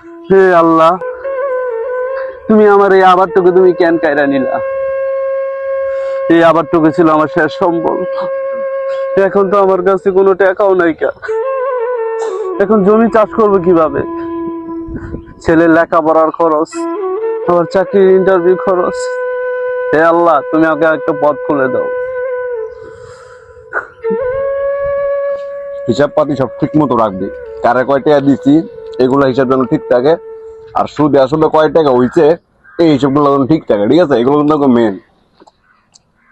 হে আল্লাহ, তুমি আমার এই আবারটুকু তুমি কেন কায়রা নিলা? এই আবারটুকু ছিল আমার শেষ সম্বল। এখন তো আমার কাছে কোনো টাকাও নাই কা। এখন জমি চাষ করব কীভাবে? লেখাপড়ার খরচ, আমার চাকরির ইন্টারভিউ খরচ। হে আল্লাহ, তুমি আমাকে একটা পথ খুলে দাও। হিসাব পাতি সব ঠিক মতো রাখবে। কারে কয় টাকা দিচ্ছি এগুলো হিসাব যেন ঠিক থাকে। আর সুদে আসলে কয় টাকা হইছে এই হিসাবগুলো যেন ঠিক থাকে ঠিক আছে? এগুলো কিন্তু মেন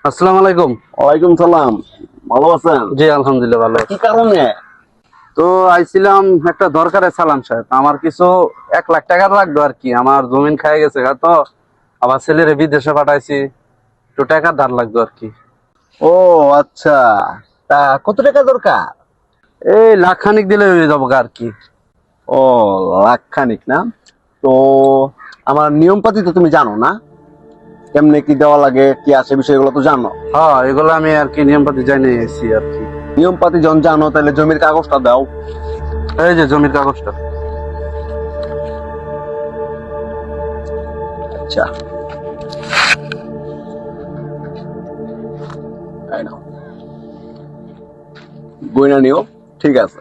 আসসালামু আলাইকুম। ওয়ালাইকুম সালাম। ভালো আছেন? জি আলহামদুলিল্লাহ ভালো কি কারণে? তো আইছিলাম একটা দরকারে সালাম সাহেব। আমার কিছু এক লাখ টাকা লাগবে আর কি। আমার জমিন খাই গেছে গা তো? আবার ছেলেরে বিদেশে পাঠাইছি। তো টাকা ধার লাগবে আর কি। ও আচ্ছা। তা কত টাকা দরকার? এই লাখ খানিক দিলে হয়ে যাব আর কি। ও লাখ খানিক না? তো আমার নিয়ম পাতি তো তুমি জানো না? কেমনে কি দেওয়া লাগে কি আছে বিষয়গুলো তো জানো? হ্যাঁ এগুলো আমি আর কি নিয়ম পাতি জানিয়ে এসেছি আর কি। নিয়ম পাতি যখন জানো তাহলে জমির কাগজটা দাও। এই যে জমির কাগজটা। আচ্ছা। গয়না নিও। ঠিক আছে।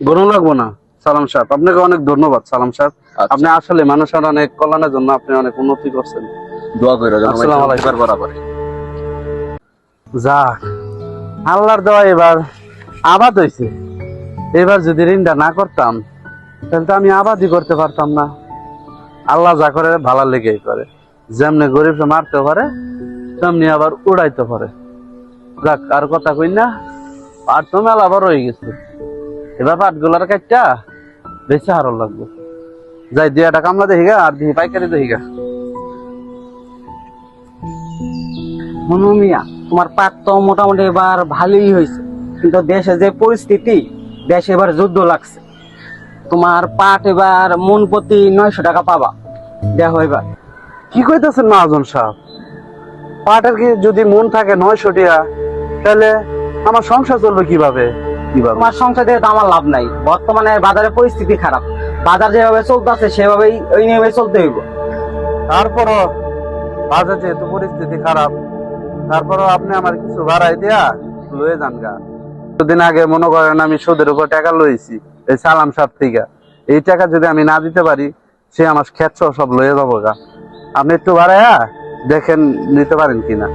গরম লাগবো না? সালাম সাহেব আপনাকে অনেক ধন্যবাদ সালাম সাহেব। আচ্ছা। আপনি আসলে মানুষের অনেক কল্যাণের জন্য আপনি অনেক উন্নতি করছেন। দোয়া করে আসসালামু আলাইকুম। বরাবর যাক আল্লাহর এবার আবাদ এবার যদি ঋণটা না করতাম তাহলে তো আমি আবাদই করতে পারতাম না। আল্লাহ যা করে ভালো লেগেই করে। যেমনি গরিবকে মারতে পারে তেমনি আবার উড়াইতে পারে। যাক আর কথা কই না পাট তো মেলা আবার রয়ে গেছে। এবার পাটগুলার কাটটা বেশি হারো লাগবে। যাই, দুই একটা কামলা দেখিগা, আর দিয়ে পাইকারি দেখিগা। মনু মিয়া তোমার পাট তো মোটামুটি এবার ভালোই হয়েছে। কিন্তু দেশে যে পরিস্থিতি, দেশে এবার যুদ্ধ লাগছে। তোমার পাট এবার মন প্রতি নয়শো টাকা পাবা। দেখো এবার। কি কইতেছেন মহাজন সাহেব? পাটের কি যদি মন থাকে নয়শো টাকা, তাহলে আমার সংসার চলবে কীভাবে? তোমার সংসার থেকে তো আমার লাভ নাই। বর্তমানে বাজারের পরিস্থিতি খারাপ। বাজার যেভাবে চলতেছে সেভাবেই ওই নিয়মে চলতে হইব। তারপরও বাজার যেহেতু পরিস্থিতি খারাপ তারপরও আপনি আমার কিছু ভাড়াই দিয়া লয়ে যান গা। দুদিন আগে মনে করেন আমি সুদের উপর টাকা লইছি এই সালাম সাহেব থেকে। এই টাকা যদি আমি না দিতে পারি সে আমার ক্ষেত্র সব লয়ে যাব গা। আপনি একটু ভাড়াইয়া দেখেন নিতে পারেন কিনা।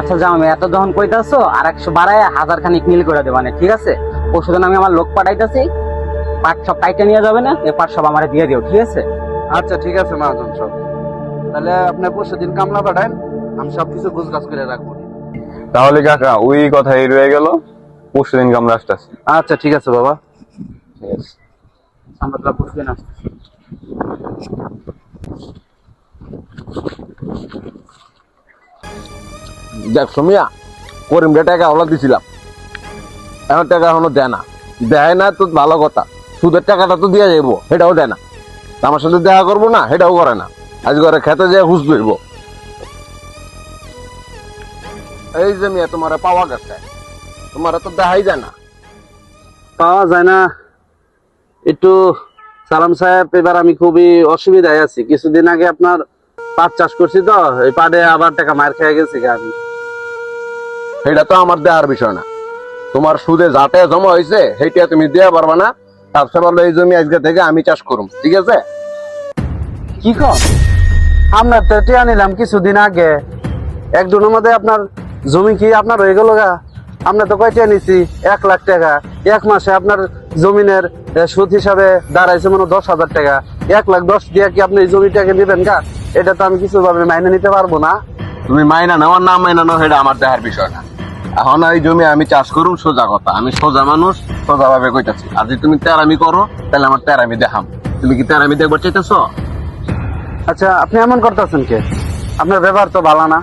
আচ্ছা যাও আমি এত যখন কইতাছো আর একশো বাড়ায় হাজার খানিক মিল করে দেবানে ঠিক আছে? পরশু আমি আমার লোক পাঠাইতেছি পাট সব কাইটে নিয়ে যাবে না এই পাট সব আমার দিয়ে দিও ঠিক আছে? আচ্ছা ঠিক আছে মহাজন সব তাহলে আপনি পরশু দিন কামলা পাঠান আমি সবকিছু গুজগাছ করে রাখব। তাহলে কাকা ওই কথাই রয়ে গেল পরশু দিন আমরা আসতেছি। আচ্ছা ঠিক আছে বাবা। আমরা পরশু দিন আসতেছি দেখ সুমিয়া করিম রে টাকা হলো দিছিলাম। এখন টাকা এখনও দেয় না। দেয় না তো ভালো কথা। সুদের টাকাটা তো দিয়ে যাইবো, সেটাও দেয় না। আমার সাথে দেখা করব না, সেটাও করে না। আজ ঘরে খেতে যেয়ে হুস ধরব এই যে মিয়া, তোমার পাওয়া গেছে। তোমার তো দেখাই যায় না। পাওয়া যায় না। একটু সালাম সাহেব, এবার আমি খুবই অসুবিধায় আছি। কিছুদিন আগে আপনার পাট চাষ করছি তো এই পাটে আবার টাকা মার খেয়ে গেছি গা আমি। সেটা তো আমার দেওয়ার বিষয় না। তোমার সুদে যাতে জমা হয়েছে সেইটা তুমি দেওয়া পারবা না। তারপরে বলল এই জমি আজকে থেকে আমি চাষ করুম ঠিক আছে? কি কর আপনার তো টিয়া নিলাম কিছুদিন আগে। এক দুনের মধ্যে আপনার জমি কি আপনার হয়ে গেল গা? আমরা তো কয়টা নিছি? এক লাখ টাকা। এক মাসে আপনার জমিনের সুদ হিসাবে দাঁড়াইছে মানে দশ হাজার টাকা। এক লাখ দশ দিয়ে কি আপনি এই জমিটাকে নেবেন গা? এটা তো আমি কিছু ভাবে মাইনে নিতে পারব না। তুমি মাইনা নাও না মাইনা নাও এটা আমার দেহার বিষয় না। এখন এই জমি আমি চাষ করুম, সোজা কথা। আমি সোজা মানুষ সোজা ভাবে কইতাছি। আর যদি তুমি তেরামি করো, তাহলে আমার তেরামি দেখাম। তুমি কি তেরামি দেখবার চাইতেছ? আচ্ছা আপনি এমন করতেছেন কে? আপনার ব্যবহার তো ভালো না।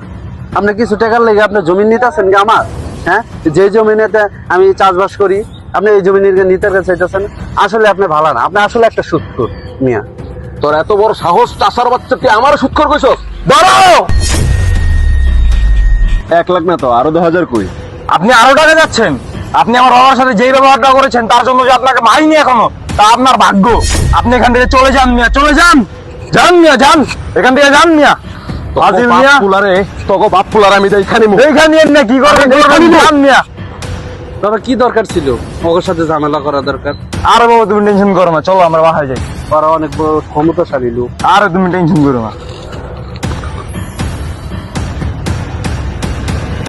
আপনি কিছু টাকার লেগে আপনি জমি নিতেছেন কি আমার? হ্যাঁ? যে জমিনেতে আমি চাষবাস করি, আপনি এই জমি নিতে নিতে চাইতেছেন। আসলে আপনি ভালো না। আপনি আসলে একটা সুৎকুর মিয়া। তোর এত বড় সাহস চাষার বাচ্চা তুই আমার সুৎখর কইছ দাঁড়াও! এক লাখ না তো আরও দু হাজার কই? আপনি আরও টাকা যাচ্ছেন। আপনি আমার বাবার সাথে যেই ব্যবহারটা করেছেন তার জন্য যে আপনাকে মারিনি এখনও তা আপনার ভাগ্য। আপনি এখান থেকে চলে যান মিয়া চলে যান! যান মিয়া যান! এখান থেকে যান মিয়া। আজিল মিয়া। ফুলারে তোকে বাপ ফুলার আমি তো এখানে এইখানে না কি করবেন যান মিয়া। বাবা কি দরকার ছিল? ওর সাথে ঝামেলা করা দরকার? আরে বাবা তুমি টেনশন করো না চলো আমরা বাসায় যাই। ওরা অনেক বড় ক্ষমতাশালী লোক। আরে তুমি টেনশন করো না।